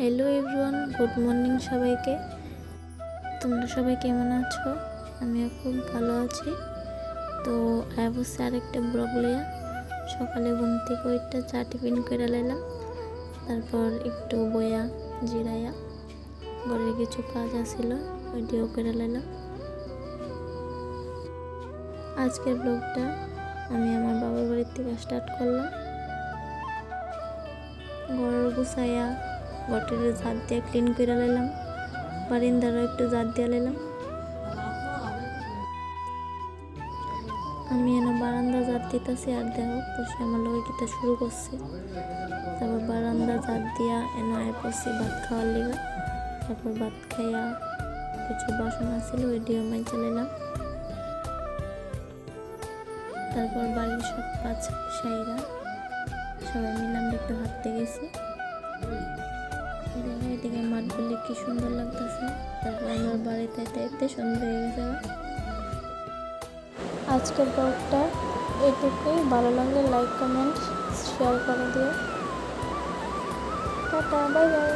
Hello everyone good morning সবাইকে। তোমরা সবাই কেমন আছো? আমিও খুব ভালো আছি। তো অবশ্যই আরেকটা ব্লগ লইয়া সকালে ঘুম থেকে ওইটা চা টিফিন করে লাইলাম। তারপর একটু বয়া জিরাইয়া, ঘরের কিছু কাজ আসছিল ওইটিও করে লাইলাম। আজকের ব্লগটা আমি আমার বাবার বাড়ির থেকে স্টার্ট করলাম। ঘর গুছাইয়া ঘরটির ঝাঁট দিয়ে ক্লিন করে লাইলাম। বারিন্দারও একটু ঝাঁট দিয়ে লাইলাম। আমি এনে বারান্দা জাত দিতেছি আর দেখো খুশি আমার লোক গীতা শুরু করছে। তারপর বারান্দা ঝাঁট দিয়া এনে আয় পড়ছি ভাত খাওয়ার লিগা। তারপর ভাত খাইয়া কিছু বাসন আছিল, ওই দিয়ে মাই চালাইলাম তারপর বাড়ির সব কাজ সাইরা সবাই মিলে আমরা একটু হাঁটতে গেছি। দেখো মাঠ বলে কি সুন্দর লাগতেছে? তারপর আমার বাড়িতে এতে সুন্দর হয়ে গেছে। আজকের ব্লগটা এটুকুই। ভালো লাগলে লাইক কমেন্ট শেয়ার করে দিও। Tata bye bye